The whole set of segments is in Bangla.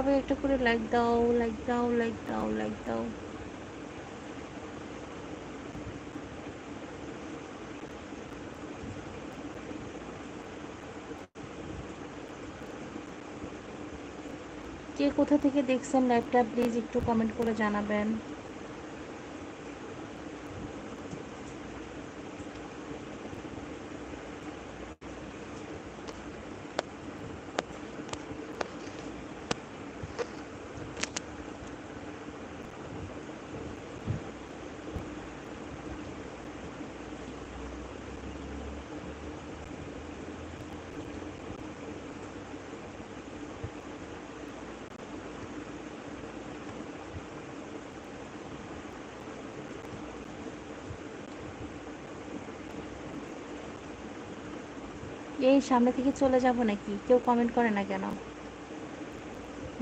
সবাই একটা করে লাইক দাও লাইক দাও লাইক দাও লাইক দাও। কে কোথা থেকে দেখছেন লাইভটা প্লিজ একটু কমেন্ট করে জানাবেন। এই সামনে থেকে চলে যাব নাকি? কেউ কমেন্ট করে না কেন?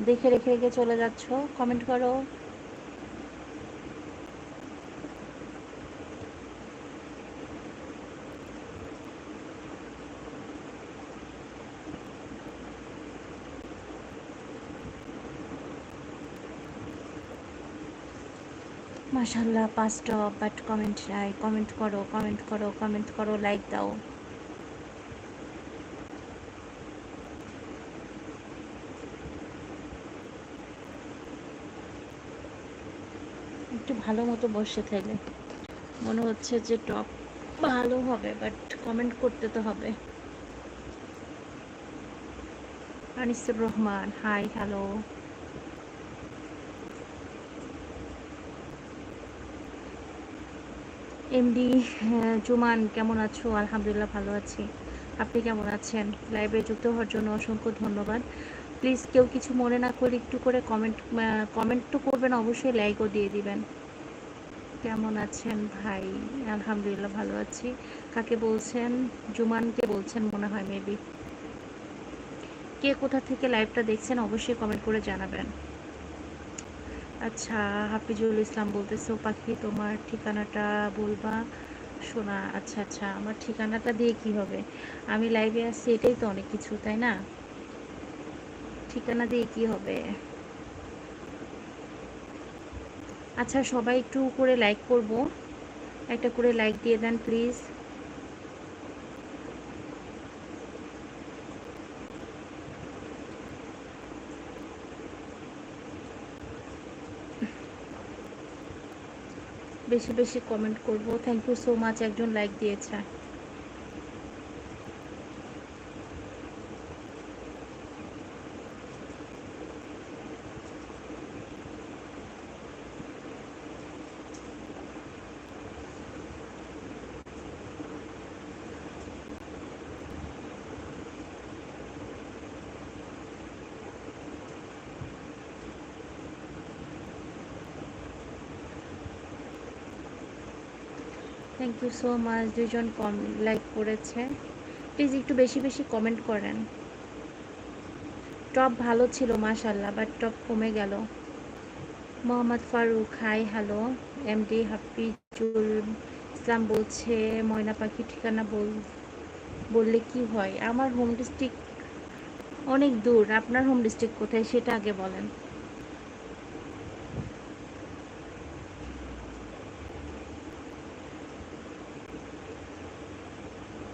দেখে রেখে রেখে চলে যাচ্ছ? কমেন্ট করো। মাশাল্লাহ পাঁচটা বাট কমেন্ট নাই। কমেন্ট করো কমেন্ট করো কমেন্ট করো লাইক দাও। ভালো মতো বসে থাকলে। মনে হচ্ছে যে টপ ভালো হবে বাট কমেন্ট করতে তো হবে। Anisur Rahman hi hello MD Juman, কেমন আছো? আলহামদুলিল্লাহ ভালো আছি। আপনি কেমন আছেন? লাইভে যুক্ত হওয়ার জন্য অসংখ্য ধন্যবাদ। প্লিজ কেউ কিছু মনে না করে একটু করে কমেন্ট কমেন্ট তো করবেন, অবশ্যই লাইকও দিয়ে দিবেন। কেমন আছেন ভাই? আলহামদুলিল্লাহ ভালো আছি। কাকে বলছেন? জুমানকে বলছেন মনে হয় মেবি কে কোথা থেকে লাইভটা দেখছেন অবশ্যই কমেন্ট করে জানাবেন। আচ্ছা হাফিজুল ইসলাম বলতেছো, পাখি, তোমার ঠিকানাটা বলবা? শোনা আচ্ছা আচ্ছা আমার ঠিকানাটা দিয়ে কি হবে? আমি লাইভে আসছি এটাই তো অনেক কিছু, তাই না? ঠিকানা দিয়ে কি হবে? আচ্ছা সবাই একটু করে লাইক করব। একটা করে লাইক দিয়ে দেন প্লিজ বেশি বেশি কমেন্ট করব। থ্যাংক ইউ সো মাচ একজন লাইক দিয়েছে। থ্যাংক ইউ সো মাচ দুজন কম লাইক করেছে। প্লিজ একটু বেশি বেশি কমেন্ট করেন। টপ ভালো ছিল মাশাল্লাহ বাট টপ কমে গেল। Mohammad Faruk hi hello MD Hafizul Islam বলছে, ময়না পাখি ঠিকানা বল, বললে কি হয়? আমার হোম ডিস্ট্রিক্ট অনেক দূর। আপনার হোম ডিস্ট্রিক্ট কোথায়? সেটা আগে বলেন।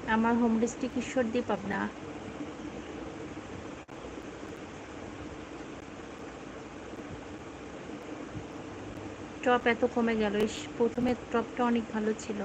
আমার হোম ডিস্ট্রিক্ট দ্বীপ পাবনা। টপ এত কমে গেল। প্রথমে টপটা অনেক ভালো ছিল।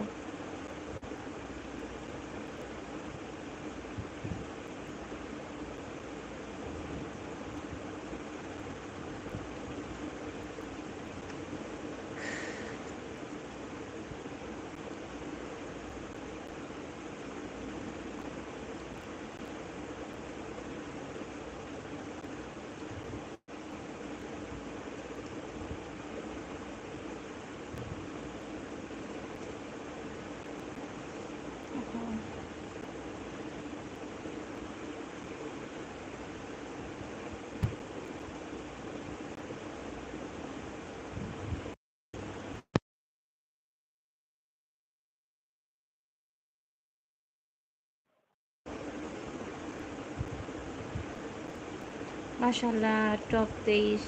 মাশাল্লাহ টপ তেইশ।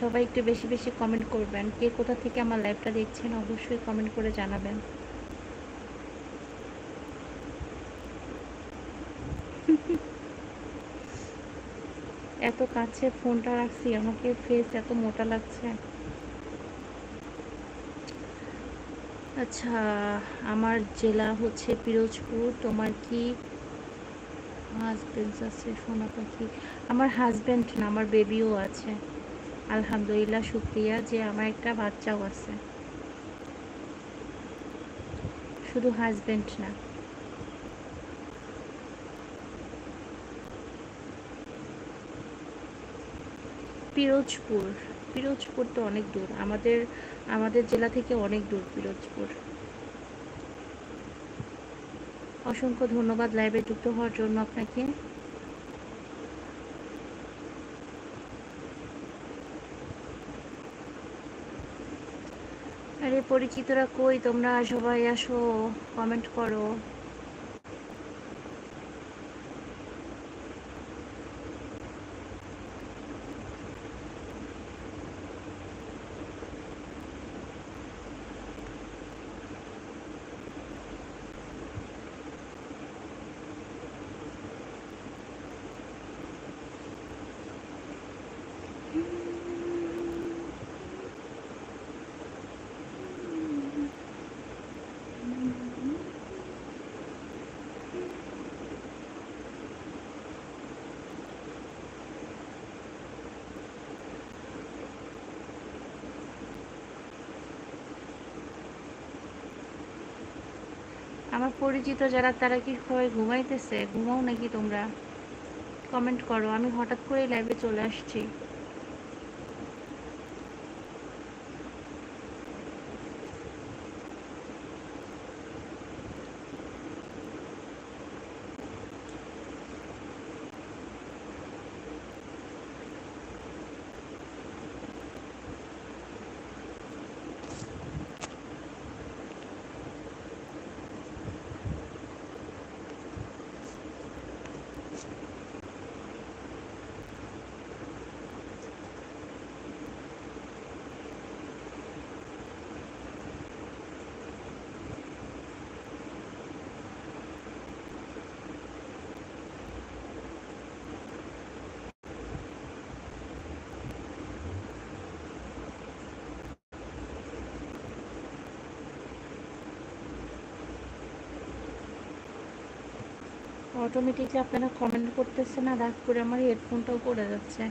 সবাই একটু বেশি বেশি কমেন্ট করবেন। কে কোথা থেকে আমার লাইভটা দেখছেন, অবশ্যই কমেন্ট করে জানাবেন। এত কাছে ফোনটা রাখছি, আমাকে ফেস এত মোটা লাগছে। আচ্ছা আমার জেলা হচ্ছে পিরোজপুর। তোমার কি হাজবেন্ড আছে, সোনা পাখি। আমার হাজব্যান্ড না, আমার বেবিও আছে। আলহামদুলিল্লাহ, শুক্রিয়া যে আমার একটা বাচ্চাও আছে। শুধু হাজব্যান্ড না। পিরোজপুর। পিরোজপুর তো অনেক দূর। আমাদের আমাদের জেলা থেকে অনেক দূর পিরোজপুর। অসংখ্য ধন্যবাদ লাইভে যুক্ত হওয়ার জন্য আপনাকে। আরে পরিচিতরা কই? তোমরা সবাই আসো কমেন্ট করো। আমার পরিচিত যারা, তারা কি সবাই ঘুমাইতেছে? ঘুমাও নাকি তোমরা? কমেন্ট করো। আমি হঠাৎ করে লাইভে চলে আসছি। অটোমেটিকলি আপনারা কমেন্ট করতেছে না রাগ করে আমার হেডফোনটাও পড়ে যাচ্ছে।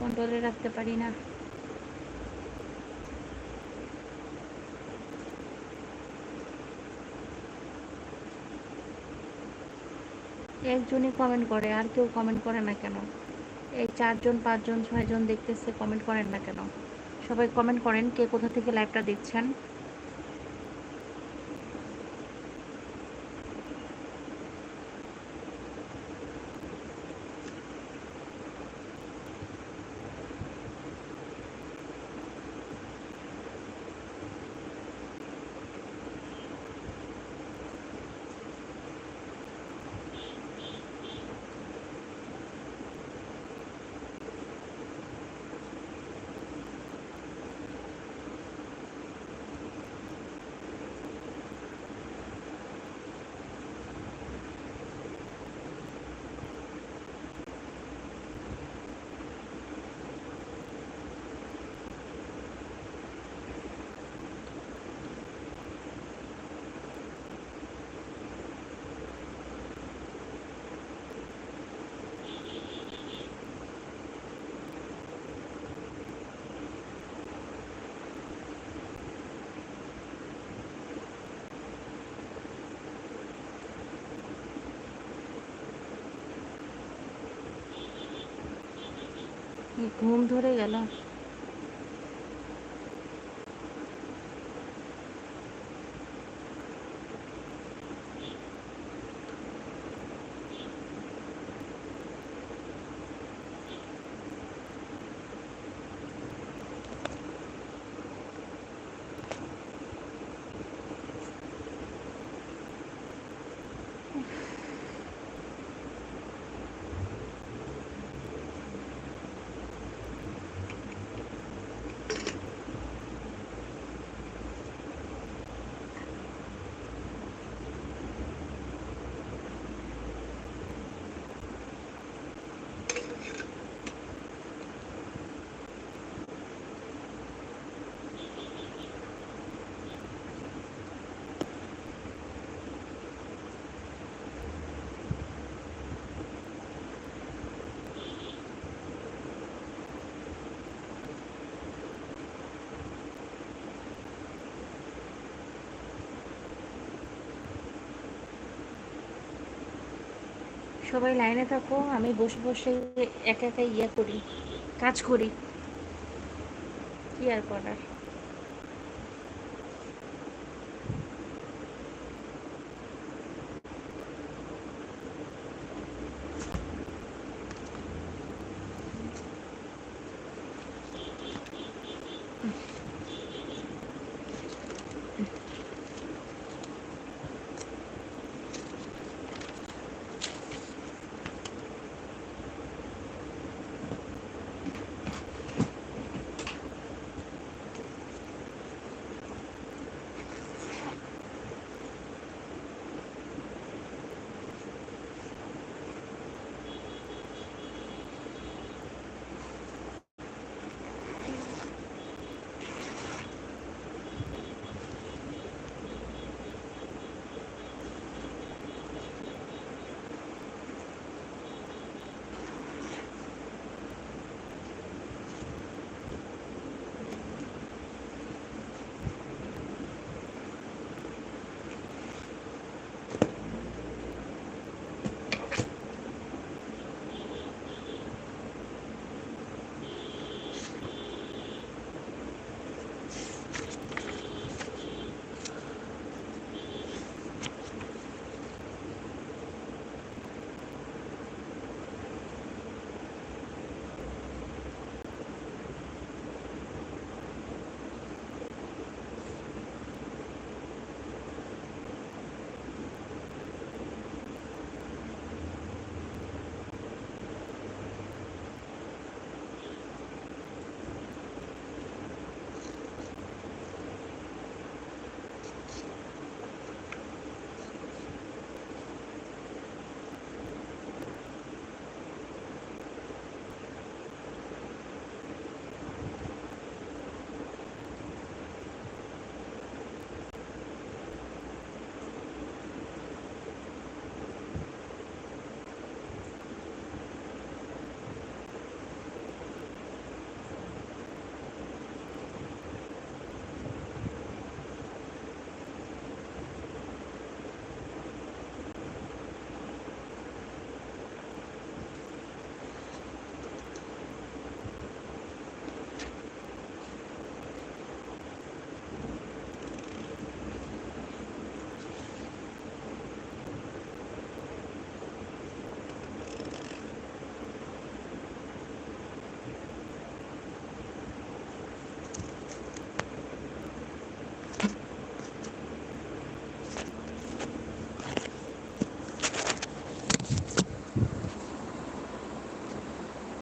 কন্ট্রোলে রাখতে পারি না। একজনই কমেন্ট করে, আর কেউ কমেন্ট করে না কেন? এই চারজন, পাঁচজন, ছয়জন দেখতেছে কমেন্ট করেন না কেন? সবাই কমেন্ট করেন, কে কোথা থেকে লাইভটা দেখছেন? ঘুম ধরে গেল। সবাই লাইনে থাকো, আমি বসে বসে একা একা ইয়ে করি, কাজ করি। কি আর করার?